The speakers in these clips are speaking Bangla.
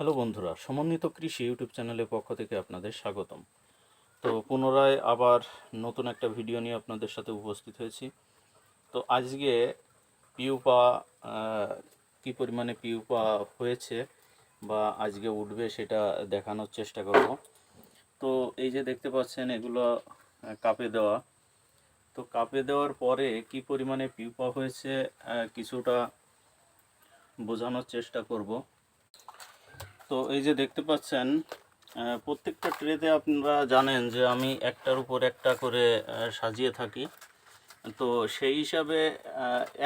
হ্যালো বন্ধুরা, সমন্বিত কৃষি ইউটিউব চ্যানেলের পক্ষ থেকে আপনাদের স্বাগতম। তো পুনরায় আবার নতুন একটা ভিডিও নিয়ে আপনাদের সাথে উপস্থিত হয়েছি। তো আজকে পিউপা কী পরিমাণে পিউপা হয়েছে বা আজকে উঠবে সেটা দেখানোর চেষ্টা করব। তো এই যে দেখতে পাচ্ছেন, এগুলো কাপে দেওয়া। তো কাপে দেওয়ার পরে কি পরিমাণে পিউপা হয়েছে কিছুটা বোঝানোর চেষ্টা করব। তো এই যে দেখতে পাচ্ছেন প্রত্যেকটা ট্রেতে আপনারা জানেন যে আমি একটার উপর একটা করে সাজিয়ে থাকি। তো সেই হিসাবে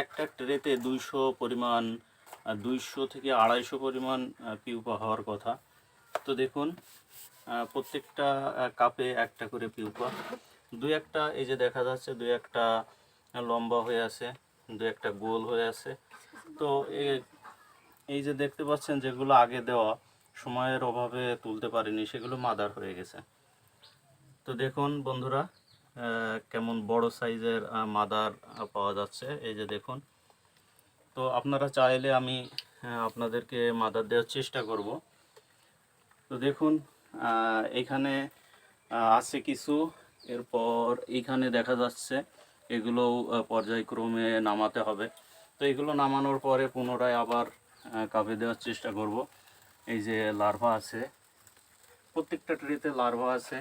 একটা ট্রেতে দুইশো পরিমাণ দুইশো থেকে আড়াইশো পরিমাণ পিউপা হওয়ার কথা। তো দেখুন প্রত্যেকটা কাপে একটা করে পিউপা। দু একটা, এই যে দেখা যাচ্ছে, দু একটা লম্বা হয়ে আছে, দু একটা গোল হয়ে আছে। তো এই যে দেখতে পাচ্ছেন, যেগুলো আগে দেওয়া সময়ের অভাবে তুলতে পারিনি, সেগুলো মাদার হয়ে গেছে। তো দেখুন বন্ধুরা কেমন বড় সাইজের মাদার পাওয়া যাচ্ছে। এই যে দেখুন। তো আপনারা চাইলে আমি আপনাদেরকে মাদার দেওয়ার চেষ্টা করব। তো দেখুন এখানে আছে কিছু। এরপর এইখানে দেখা যাচ্ছে এগুলো পর্যায়ক্রমে নামাতে হবে। তো এগুলো নামানোর পরে পুনরায় আবার কাপে দেওয়ার চেষ্টা করব। এই যে লার্ভা আছে, প্রত্যেকটা ট্রেতে লার্ভা আছে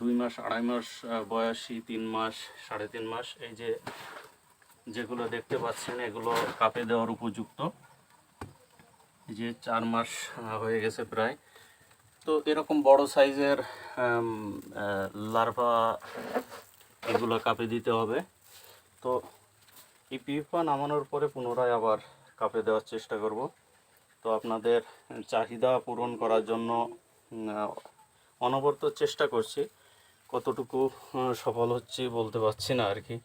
দুই মাস, আড়াই মাস বয়সী, তিন মাস, সাড়ে তিন মাস, এই যে যেগুলো দেখতে পাচ্ছেন, এগুলো কাপে দেওয়ার উপযুক্ত। এই যে চার মাস হয়ে গেছে প্রায়। তো এরকম বড় সাইজের লার্ভা এগুলো কাপে দিতে হবে। তো এই পিউপা নামানোর পরে পুনরায় আবার কাপে দেওয়ার চেষ্টা করব। তো আপনাদের চাহিদা পূরণ করার জন্য অনবরত চেষ্টা করছি। কতটুকু সফল হচ্ছি বলতে পারছি না আর কি।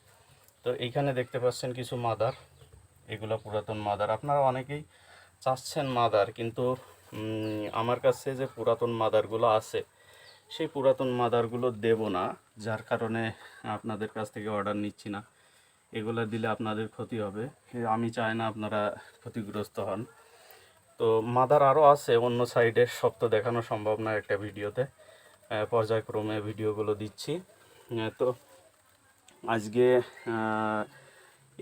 তো এইখানে দেখতে পাচ্ছেন কিছু মাদার। এগুলো পুরাতন মাদার। আপনারা অনেকেই চাচ্ছেন মাদার, কিন্তু আমার কাছে যে পুরাতন মাদারগুলো আছে, সেই পুরাতন মাদারগুলো দেব না, যার কারণে আপনাদের কাছ থেকে অর্ডার নিচ্ছি না। এগুলো দিলে আপনাদের ক্ষতি হবে। আমি চাই না আপনারা ক্ষতিগ্রস্ত হন। তো মাদার আরও আছে, অন্য সাইডে সব তো দেখানো সম্ভব না একটা ভিডিওতে। পর্যায়ক্রমে ভিডিওগুলো দিচ্ছি। তো আজকে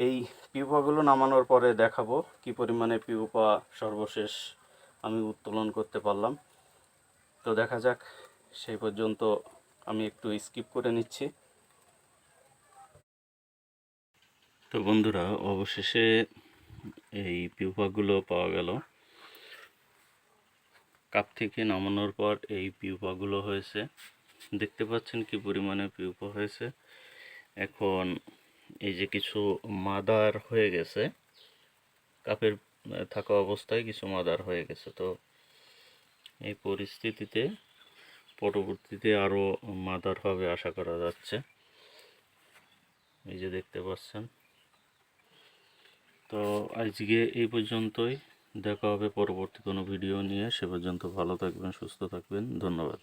এই পিউপাগুলো নামানোর পরে দেখাবো কি পরিমাণে পিউপা সর্বশেষ আমি উত্তোলন করতে পারলাম। তো দেখা যাক, সেই পর্যন্ত আমি একটু স্কিপ করে নিচ্ছি। তো বন্ধুরা, অবশেষে এই পিউপাগুলো পাওয়া গেল। কাপ থেকে নামানোর পর এই পিউপাগুলো হয়েছে। দেখতে পাচ্ছেন কি পরিমাণে পিউপা হয়েছে। এখন এই যে কিছু মাদার হয়ে গেছে, কাপের থাকা অবস্থায় কিছু মাদার হয়ে গেছে। তো এই পরিস্থিতিতে, পরবর্তীতে আরও মাদার হবে আশা করা যাচ্ছে। এই যে দেখতে পাচ্ছেন। তো আজকে এই পর্যন্তই। দেখা হবে পরবর্তী কোনো ভিডিও নিয়ে। সে পর্যন্ত ভালো থাকবেন সুস্থ থাকবেন। ধন্যবাদ।